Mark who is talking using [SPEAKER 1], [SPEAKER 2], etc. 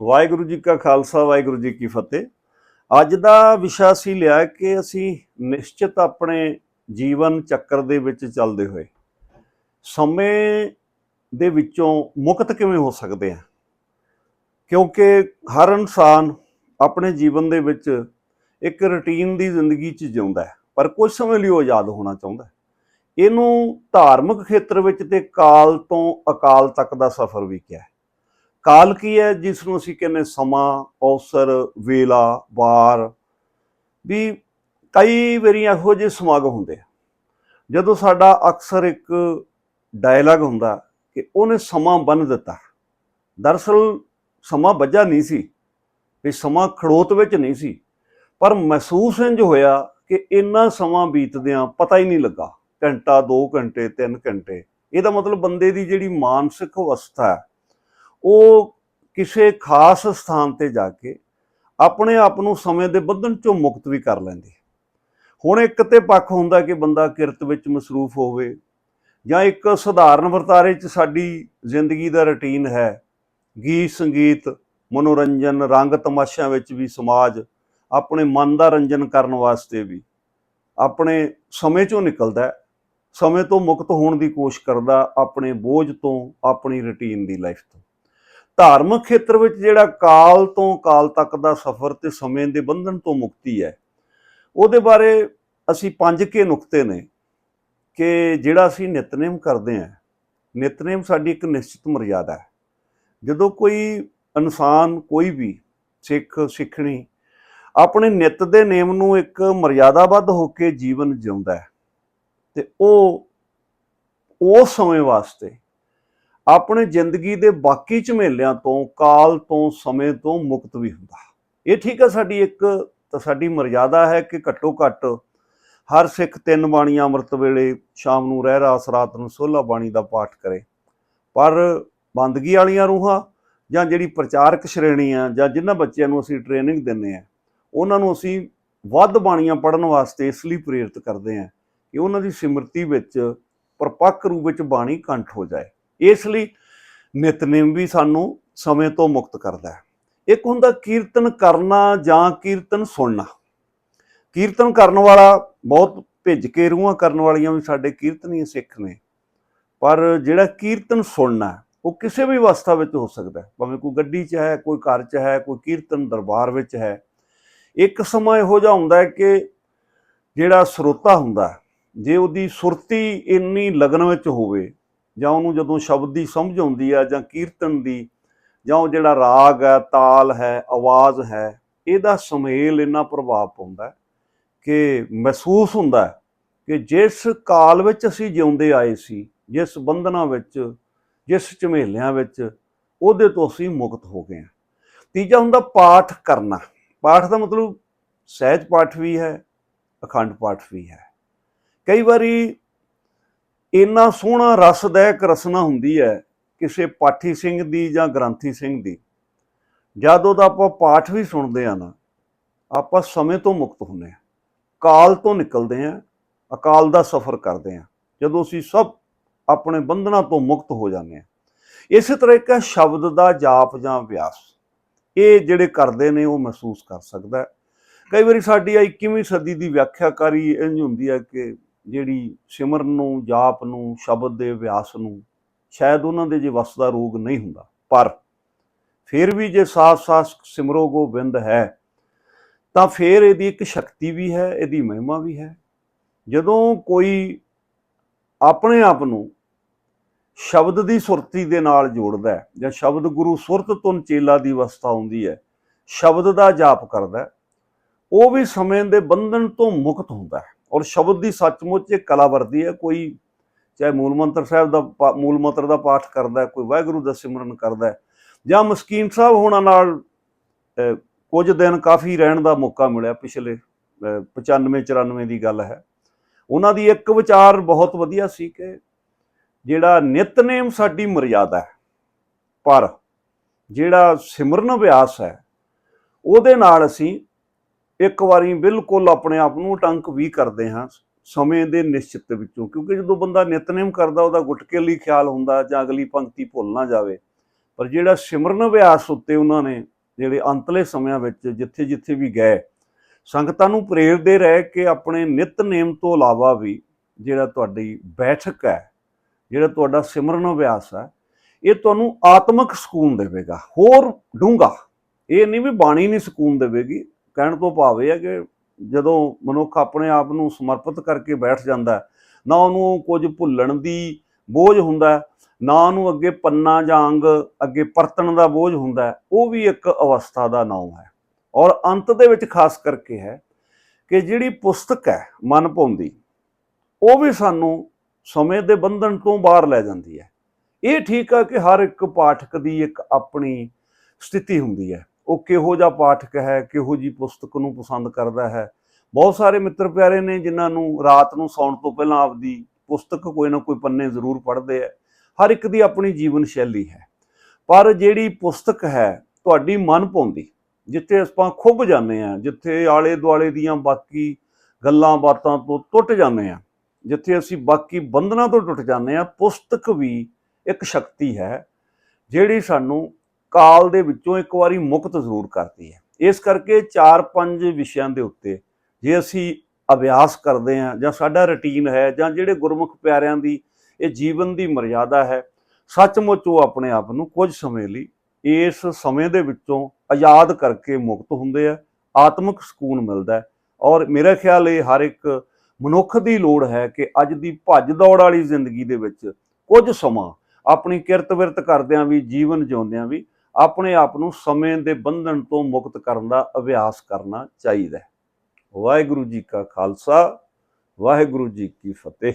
[SPEAKER 1] ਵਾਹਿਗੁਰੂ ਜੀ ਕਾ ਖਾਲਸਾ, ਵਾਹਿਗੁਰੂ ਜੀ ਕੀ ਫਤਿਹ। ਅੱਜ ਦਾ ਵਿਸ਼ਾ ਸੀ ਲਿਆ ਕਿ ਅਸੀਂ ਨਿਸ਼ਚਿਤ ਆਪਣੇ ਜੀਵਨ ਚੱਕਰ ਦੇ ਵਿੱਚ ਚੱਲਦੇ ਹੋਏ ਸਮੇਂ ਦੇ ਵਿੱਚੋਂ ਮੁਕਤ ਕਿਵੇਂ ਹੋ ਸਕਦੇ ਆ ਕਿਉਂਕਿ ਹਰ ਇਨਸਾਨ ਆਪਣੇ ਜੀਵਨ ਦੇ ਵਿੱਚ ਇੱਕ ਰੁਟੀਨ ਦੀ ਜ਼ਿੰਦਗੀ 'ਚ ਜਿਉਂਦਾ ਹੈ, ਪਰ ਕੁਝ ਸਮੇਂ ਲਈ ਉਹ ਆਜ਼ਾਦ ਹੋਣਾ ਚਾਹੁੰਦਾ ਹੈ। ਇਹਨੂੰ ਧਾਰਮਿਕ ਖੇਤਰ ਵਿੱਚ ਤੇ ਕਾਲ ਤੋਂ ਅਕਾਲ ਤੱਕ ਦਾ ਸਫ਼ਰ ਵੀ ਕਿਹਾ ਹੈ। ਕਾਲ ਕੀ ਹੈ ਜਿਸ ਨੂੰ ਅਸੀਂ ਕਹਿੰਦੇ ਸਮਾਂ, ਅਵਸਰ, ਵੇਲਾ, ਵਾਰ। ਵੀ ਕਈ ਵਾਰੀ ਇਹੋ ਜਿਹੇ ਸਮਾਗਮ ਹੁੰਦੇ ਆ, ਜਦੋਂ ਸਾਡਾ ਅਕਸਰ ਇੱਕ ਡਾਇਲੌਗ ਹੁੰਦਾ ਕਿ ਉਹਨੇ ਸਮਾਂ ਬੰਨ ਦਿੱਤਾ। ਦਰਅਸਲ ਸਮਾਂ ਵੱਜਾ ਨਹੀਂ ਸੀ, ਵੀ ਸਮਾਂ ਖੜੋਤ ਵਿੱਚ ਨਹੀਂ ਸੀ, ਪਰ ਮਹਿਸੂਸ ਇੰਜ ਹੋਇਆ ਕਿ ਇੰਨਾ ਸਮਾਂ ਬੀਤਦਿਆਂ ਪਤਾ ਹੀ ਨਹੀਂ ਲੱਗਾ, ਘੰਟਾ 2 ਘੰਟੇ 3 ਘੰਟੇ। ਇਹਦਾ ਮਤਲਬ ਬੰਦੇ ਦੀ ਜਿਹੜੀ ਮਾਨਸਿਕ ਅਵਸਥਾ ਹੈ ਉਹ ਕਿਸੇ ਖਾਸ ਸਥਾਨ ਤੇ ਜਾ ਕੇ ਆਪਣੇ ਆਪ ਨੂੰ ਸਮੇਂ ਦੇ ਬੰਧਨ ਚੋਂ ਮੁਕਤ ਵੀ ਕਰ ਲੈਂਦੇ ਹੁਣ ਇੱਕ ਤੇ ਪੱਖ ਹੁੰਦਾ ਕਿ ਬੰਦਾ ਕਿਰਤ ਵਿੱਚ ਮਸਰੂਫ ਹੋਵੇ ਜਾਂ ਇੱਕ ਸਧਾਰਨ ਵਰਤਾਰੇ 'ਚ ਸਾਡੀ ਜ਼ਿੰਦਗੀ ਦਾ ਰੁਟੀਨ ਹੈ। ਗੀਤ, ਸੰਗੀਤ, ਮਨੋਰੰਜਨ, ਰੰਗ ਤਮਾਸ਼ਿਆਂ ਵਿੱਚ ਵੀ ਸਮਾਜ ਆਪਣੇ ਮਨ ਦਾ ਰੰਜਨ ਕਰਨ ਵਾਸਤੇ ਵੀ ਆਪਣੇ ਸਮੇਂ ਚੋਂ ਨਿਕਲਦਾ ਸਮੇਂ ਤੋਂ ਮੁਕਤ ਹੋਣ ਦੀ ਕੋਸ਼ਿਸ਼ ਕਰਦਾ ਆਪਣੇ ਬੋਝ ਤੋਂ, ਆਪਣੀ ਰੁਟੀਨ ਦੀ ਲਾਈਫ ਤੋਂ। ਧਾਰਮਿਕ ਖੇਤਰ ਵਿੱਚ ਜਿਹੜਾ ਕਾਲ ਤੋਂ ਕਾਲ ਤੱਕ ਦਾ ਸਫ਼ਰ ਤੇ ਸਮੇਂ ਦੇ ਬੰਧਨ ਤੋਂ ਮੁਕਤੀ ਹੈ, ਉਹਦੇ ਬਾਰੇ ਅਸੀਂ ਪੰਜ ਕੇ ਨੁਕਤੇ ਨੇ ਕਿ ਜਿਹੜਾ ਅਸੀਂ ਨਿਤਨੇਮ ਕਰਦੇ ਹਾਂ, ਨਿਤਨੇਮ ਸਾਡੀ ਇੱਕ ਨਿਸ਼ਚਿਤ ਮਰਿਆਦਾ ਹੈ। ਜਦੋਂ ਕੋਈ ਇਨਸਾਨ ਕੋਈ ਵੀ ਸਿੱਖ, ਸਿੱਖਣੀ ਆਪਣੇ ਨਿਤ ਦੇ ਨੇਮ ਨੂੰ ਇੱਕ ਮਰਿਆਦਾਬੱਧ ਹੋ ਕੇ ਜੀਵਨ ਜਿਉਂਦਾ ਹੈ ਤੇ ਉਹ ਉਸ ਸਮੇਂ ਵਾਸਤੇ ਆਪਣੇ ਜ਼ਿੰਦਗੀ ਦੇ ਬਾਕੀ ਝਮੇਲਿਆਂ ਤੋਂ, ਕਾਲ ਤੋਂ, ਸਮੇਂ ਤੋਂ ਮੁਕਤ ਵੀ ਹੁੰਦਾ। ਇਹ ਠੀਕ ਹੈ ਸਾਡੀ ਇੱਕ ਤਾਂ ਸਾਡੀ ਮਰਜ਼ਾਦਾ ਹੈ ਕਿ ਘੱਟੋ ਘੱਟ ਹਰ ਸਿੱਖ ਤਿੰਨ ਬਾਣੀਆਂ ਅੰਮ੍ਰਿਤ ਵੇਲੇ ਸ਼ਾਮ ਨੂੰ ਰਹਿ ਰਾਸ, ਰਾਤ ਨੂੰ ਸੋਲਾ ਬਾਣੀ ਦਾ ਪਾਠ ਕਰੇ। ਪਰ ਬੰਦਗੀ ਵਾਲੀਆਂ ਰੂਹਾਂ ਜਾਂ ਜਿਹੜੀ ਪ੍ਰਚਾਰਕ ਸ਼੍ਰੇਣੀ ਆ ਜਾਂ ਜਿਨ੍ਹਾਂ ਬੱਚਿਆਂ ਨੂੰ ਅਸੀਂ ਟ੍ਰੇਨਿੰਗ ਦਿੰਨੇ ਆ ਉਹਨਾਂ ਨੂੰ ਅਸੀਂ ਵੱਧ ਬਾਣੀਆਂ ਪੜ੍ਹਨ ਵਾਸਤੇ ਇਸ ਲਈ ਪ੍ਰੇਰਿਤ ਕਰਦੇ ਆ ਕਿ ਉਹਨਾਂ ਦੀ ਸਿਮਰਤੀ ਵਿੱਚ, ਪਰਪੱਕ ਰੂਪ ਵਿੱਚ ਬਾਣੀ ਕੰਠ ਹੋ ਜਾਏ। ਇਸ ਲਈ ਨਿਤਨੇਮ ਵੀ ਸਾਨੂੰ ਸਮੇਂ ਤੋਂ ਮੁਕਤ ਕਰਦਾ ਹੈ। ਇੱਕ ਹੁੰਦਾ ਕੀਰਤਨ ਕਰਨਾ ਜਾਂ ਕੀਰਤਨ ਸੁਣਨਾ। ਕੀਰਤਨ ਕਰਨ ਵਾਲਾ ਬਹੁਤ ਭਿੱਜ ਕੇ ਰੂਹਾਂ ਕਰਨ ਵਾਲੀਆਂ ਵੀ ਸਾਡੇ ਕੀਰਤਨੀ ਸਿੱਖ ਨੇ। ਪਰ ਜਿਹੜਾ ਕੀਰਤਨ ਸੁਣਨਾ ਉਹ ਕਿਸੇ ਵੀ ਅਵਸਥਾ ਵਿੱਚ ਹੋ ਸਕਦਾ ਹੈ। ਭਾਵੇਂ ਕੋਈ ਗੱਡੀ 'ਚ ਹੈ, ਕੋਈ ਘਰ 'ਚ ਹੈ, ਕੋਈ ਕੀਰਤਨ ਦਰਬਾਰ ਵਿੱਚ ਹੈ। ਇੱਕ ਸਮਾਂ ਇਹੋ ਜਿਹਾ ਹੁੰਦਾ ਹੈ ਕਿ ਜਿਹੜਾ ਸਰੋਤਾ ਹੁੰਦਾ ਜੇ ਉਹਦੀ ਸੁਰਤੀ ਇੰਨੀ ਲਗਨ ਵਿੱਚ ਹੋਵੇ ਜਾਂ ਉਹਨੂੰ ਜਦੋਂ ਸ਼ਬਦ ਦੀ ਸਮਝ ਆਉਂਦੀ ਆ ਜਾਂ ਕੀਰਤਨ ਦੀ, ਜਾਂ ਉਹ ਜਿਹੜਾ ਰਾਗ ਹੈ, ਤਾਲ ਹੈ, ਆਵਾਜ਼ ਹੈ, ਇਹਦਾ ਸੁਮੇਲ ਇੰਨਾ ਪ੍ਰਭਾਵ ਪਾਉਂਦਾ ਕਿ ਮਹਿਸੂਸ ਹੁੰਦਾ ਕਿ ਜਿਸ ਕਾਲ ਵਿੱਚ ਅਸੀਂ ਜਿਉਂਦੇ ਆਏ ਸੀ, ਜਿਸ ਬੰਧਨਾਂ ਵਿੱਚ, ਜਿਸ ਝਮੇਲਿਆਂ ਵਿੱਚ, ਉਹਦੇ ਤੋਂ ਅਸੀਂ ਮੁਕਤ ਹੋ ਗਏ ਹਾਂ। ਤੀਜਾ ਹੁੰਦਾ ਪਾਠ ਕਰਨਾ। ਪਾਠ ਦਾ ਮਤਲਬ ਸਹਿਜ ਪਾਠ ਵੀ ਹੈ, ਅਖੰਡ ਪਾਠ ਵੀ ਹੈ। ਕਈ ਵਾਰੀ ਇੰਨਾ ਸੋਹਣਾ ਰਸਦਾਇਕ ਰਸਨਾ ਹੁੰਦੀ ਹੈ ਕਿਸੇ ਪਾਠੀ ਸਿੰਘ ਦੀ ਜਾਂ ਗ੍ਰੰਥੀ ਸਿੰਘ ਦੀ। ਜਦ ਉਹਦਾ ਆਪਾਂ ਪਾਠ ਵੀ ਸੁਣਦੇ ਆ ਨਾ, ਆਪਾਂ ਸਮੇਂ ਤੋਂ ਮੁਕਤ ਹੁੰਦੇ ਆ ਕਾਲ ਤੋਂ ਨਿਕਲਦੇ ਆ ਅਕਾਲ ਦਾ ਸਫ਼ਰ ਕਰਦੇ ਆ ਜਦੋਂ ਅਸੀਂ ਸਭ ਆਪਣੇ ਬੰਧਨਾਂ ਤੋਂ ਮੁਕਤ ਹੋ ਜਾਂਦੇ ਆ ਇਸੇ ਤਰ੍ਹਾਂ ਇੱਕ ਸ਼ਬਦ ਦਾ ਜਾਪ ਜਾਂ ਅਭਿਆਸ। ਇਹ ਜਿਹੜੇ ਕਰਦੇ ਨੇ ਉਹ ਮਹਿਸੂਸ ਕਰ ਸਕਦਾ ਕਈ ਵਾਰੀ ਸਾਡੀ 21ਵੀਂ ਸਦੀ ਦੀ ਵਿਆਖਿਆਕਾਰੀ ਇੰਜ ਹੁੰਦੀ ਹੈ ਕਿ ਜਿਹੜੀ ਸਿਮਰਨ ਨੂੰ, ਜਾਪ ਨੂੰ, ਸ਼ਬਦ ਦੇ ਅਭਿਆਸ ਨੂੰ, ਸ਼ਾਇਦ ਉਹਨਾਂ ਦੇ ਜੇ ਵਸ ਦਾ ਰੋਗ ਨਹੀਂ ਹੁੰਦਾ। ਪਰ ਫਿਰ ਵੀ ਜੇ ਸਾਫ਼-ਸਾਫ਼ ਸਿਮਰੋ ਗੋਬਿੰਦ ਹੈ, ਤਾਂ ਫਿਰ ਇਹਦੀ ਇੱਕ ਸ਼ਕਤੀ ਵੀ ਹੈ, ਇਹਦੀ ਮਹਿਮਾ ਵੀ ਹੈ। ਜਦੋਂ ਕੋਈ ਆਪਣੇ ਆਪ ਨੂੰ ਸ਼ਬਦ ਦੀ ਸੁਰਤੀ ਦੇ ਨਾਲ ਜੋੜਦਾ ਹੈ, ਜਾਂ ਸ਼ਬਦ ਗੁਰੂ ਸੁਰਤ ਤੁਨ ਚੇਲਾ ਦੀ ਅਵਸਥਾ ਹੁੰਦੀ ਹੈ, ਸ਼ਬਦ ਦਾ ਜਾਪ ਕਰਦਾ ਉਹ ਵੀ ਸਮੇਂ ਦੇ ਬੰਧਨ ਤੋਂ ਮੁਕਤ ਹੁੰਦਾ ਹੈ। ਔਰ ਸ਼ਬਦ ਦੀ ਸੱਚਮੁੱਚ ਇਹ ਕਲਾ ਵਰਦੀ ਹੈ ਕੋਈ ਚਾਹੇ ਮੂਲ ਮੰਤਰ ਸਾਹਿਬ ਦਾ ਪਾ- ਮੂਲ ਮੰਤਰ ਦਾ ਪਾਠ ਕਰਦਾ ਕੋਈ ਵਾਹਿਗੁਰੂ ਦਾ ਸਿਮਰਨ ਕਰਦਾ ਜਾਂ ਮਸਕੀਨ ਸਾਹਿਬ ਹੋਣਾ ਨਾਲ ਕੁਝ ਦਿਨ ਕਾਫੀ ਰਹਿਣ ਦਾ ਮੌਕਾ ਮਿਲਿਆ ਪਿਛਲੇ ਅਹ, 95 94 ਦੀ ਗੱਲ ਹੈ। ਉਹਨਾਂ ਦੀ ਇੱਕ ਵਿਚਾਰ ਬਹੁਤ ਵਧੀਆ ਸੀ ਕਿ ਜਿਹੜਾ ਨਿਤਨੇਮ ਸਾਡੀ ਮਰਿਆਦਾ ਹੈ ਪਰ ਜਿਹੜਾ ਸਿਮਰਨ ਅਭਿਆਸ ਹੈ ਉਹਦੇ ਨਾਲ ਅਸੀਂ ਇੱਕ ਵਾਰੀ ਬਿਲਕੁਲ ਆਪਣੇ ਆਪ ਨੂੰ ਟੰਕ ਵੀ ਕਰਦੇ ਹਾਂ ਸਮੇਂ ਦੇ ਨਿਸ਼ਚਿਤ ਵਿੱਚੋਂ, ਕਿਉਂਕਿ ਜਦੋਂ ਬੰਦਾ ਨਿਤਨੇਮ ਕਰਦਾ, ਉਹਦਾ ਗੁਟਕੇ ਲਈ ਖਿਆਲ ਹੁੰਦਾ ਜਾਂ ਅਗਲੀ ਪੰਕਤੀ ਭੁੱਲ ਨਾ ਜਾਵੇ। ਪਰ ਜਿਹੜਾ ਸਿਮਰਨ ਅਭਿਆਸ ਉੱਤੇ ਉਹਨਾਂ ਨੇ ਜਿਹੜੇ ਅੰਤਲੇ ਸਮਿਆਂ ਵਿੱਚ ਜਿੱਥੇ ਜਿੱਥੇ ਵੀ ਗਏ, ਸੰਗਤਾਂ ਨੂੰ ਪ੍ਰੇਰਦੇ ਰਹੇ ਕਿ ਆਪਣੇ ਨਿਤਨੇਮ ਤੋਂ ਇਲਾਵਾ ਵੀ ਜਿਹੜਾ ਤੁਹਾਡੀ ਬੈਠਕ ਹੈ, ਜਿਹੜਾ ਤੁਹਾਡਾ ਸਿਮਰਨ ਅਭਿਆਸ ਹੈ, ਇਹ ਤੁਹਾਨੂੰ ਆਤਮਿਕ ਸਕੂਨ ਦੇਵੇਗਾ। ਹੋਰ ਡੂੰਘਾ, ਇਹ ਨਹੀਂ ਵੀ ਬਾਣੀ ਨਹੀਂ ਸਕੂਨ ਦੇਵੇਗੀ ਕਹਿਣ ਤੋਂ ਭਾਵ ਇਹ ਹੈ ਕਿ ਜਦੋਂ ਮਨੁੱਖ ਆਪਣੇ ਆਪ ਨੂੰ ਸਮਰਪਿਤ ਕਰਕੇ ਬੈਠ ਜਾਂਦਾ ਨਾ ਉਹਨੂੰ ਕੁਝ ਭੁੱਲਣ ਦੀ ਬੋਝ ਹੁੰਦਾ ਨਾ ਉਹਨੂੰ ਅੱਗੇ ਪੰਨਾ ਜਾਂ ਅੰਗ ਅੱਗੇ ਪਰਤਣ ਦਾ ਬੋਝ ਹੁੰਦਾ ਉਹ ਵੀ ਇੱਕ ਅਵਸਥਾ ਦਾ ਨਾਮ ਹੈ। ਔਰ ਅੰਤ ਦੇ ਵਿੱਚ ਖਾਸ ਕਰਕੇ ਹੈ ਕਿ ਜਿਹੜੀ ਪੁਸਤਕ ਹੈ ਮਨ ਪਾਉਂਦੀ ਉਹ ਵੀ ਸਾਨੂੰ ਸਮੇਂ ਦੇ ਬੰਧਨ ਤੋਂ ਬਾਹਰ ਲੈ ਜਾਂਦੀ ਹੈ। ਇਹ ਠੀਕ ਆ ਕਿ ਹਰ ਇੱਕ ਪਾਠਕ ਦੀ ਇੱਕ ਆਪਣੀ ਸਥਿਤੀ ਹੁੰਦੀ ਹੈ। ਉਹ ਕਿਹੋ ਜਿਹਾ ਪਾਠਕ ਹੈ, ਕਿਹੋ ਜੀ ਪੁਸਤਕ ਨੂੰ ਪਸੰਦ ਕਰਦਾ ਹੈ। ਬਹੁਤ ਸਾਰੇ ਮਿੱਤਰ ਪਿਆਰੇ ਨੇ ਜਿਨ੍ਹਾਂ ਨੂੰ ਰਾਤ ਨੂੰ ਸੌਣ ਤੋਂ ਪਹਿਲਾਂ ਆਪਦੀ ਪੁਸਤਕ ਕੋਈ ਨਾ ਕੋਈ ਪੰਨੇ ਜ਼ਰੂਰ ਪੜ੍ਹਦੇ ਆ। ਹਰ ਇੱਕ ਦੀ ਆਪਣੀ ਜੀਵਨ ਸ਼ੈਲੀ ਹੈ। ਪਰ ਜਿਹੜੀ ਪੁਸਤਕ ਹੈ, ਤੁਹਾਡੀ ਮਨ ਪਾਉਂਦੀ ਜਿੱਥੇ ਆਪਾਂ ਖੁੱਭ ਜਾਂਦੇ ਆ ਜਿੱਥੇ ਆਲੇ ਦੁਆਲੇ ਦੀਆਂ ਬਾਕੀ ਗੱਲਾਂ ਬਾਤਾਂ ਤੋਂ ਟੁੱਟ ਜਾਂਦੇ ਆ ਜਿੱਥੇ ਅਸੀਂ ਬਾਕੀ ਬੰਧਨਾਂ ਤੋਂ ਟੁੱਟ ਜਾਂਦੇ ਆ ਪੁਸਤਕ ਵੀ ਇੱਕ ਸ਼ਕਤੀ ਹੈ, ਜਿਹੜੀ ਸਾਨੂੰ ਕਾਲ ਦੇ ਵਿੱਚੋਂ ਇੱਕ ਵਾਰੀ ਮੁਕਤ ਜ਼ਰੂਰ ਕਰਦੀ ਹੈ। ਇਸ ਕਰਕੇ 4-5 ਵਿਸ਼ਿਆਂ ਦੇ ਉੱਤੇ ਜੇ ਅਸੀਂ ਅਭਿਆਸ ਕਰਦੇ ਹਾਂ ਜਾਂ ਸਾਡਾ ਰੁਟੀਨ ਹੈ ਜਾਂ ਜਿਹੜੇ ਗੁਰਮੁਖ ਪਿਆਰਿਆਂ ਦੀ ਇਹ ਜੀਵਨ ਦੀ ਮਰਿਆਦਾ ਹੈ, ਸੱਚਮੁੱਚ ਉਹ ਆਪਣੇ ਆਪ ਨੂੰ ਕੁਝ ਸਮੇਂ ਲਈ ਇਸ ਸਮੇਂ ਦੇ ਵਿੱਚੋਂ ਆਜ਼ਾਦ ਕਰਕੇ ਮੁਕਤ ਹੁੰਦੇ ਆ, ਆਤਮਿਕ ਸਕੂਨ ਮਿਲਦਾ ਔਰ ਮੇਰਾ ਖਿਆਲ ਇਹ ਹਰ ਇੱਕ ਮਨੁੱਖ ਦੀ ਲੋੜ ਹੈ ਕਿ ਅੱਜ ਦੀ ਭੱਜ ਦੌੜ ਵਾਲੀ ਜ਼ਿੰਦਗੀ ਦੇ ਵਿੱਚ ਕੁਝ ਸਮਾਂ ਆਪਣੀ ਕਿਰਤ ਵਿਰਤ ਕਰਦਿਆਂ ਵੀ, ਜੀਵਨ ਜਿਉਂਦਿਆਂ ਵੀ ਆਪਣੇ ਆਪ ਨੂੰ ਸਮੇਂ ਦੇ ਬੰਧਨ ਤੋਂ ਮੁਕਤ ਕਰਨ ਦਾ ਅਭਿਆਸ ਕਰਨਾ ਚਾਹੀਦਾ ਹੈ। ਵਾਹਿਗੁਰੂ ਜੀ ਕਾ ਖਾਲਸਾ, ਵਾਹਿਗੁਰੂ ਜੀ ਕੀ ਫਤਿਹ।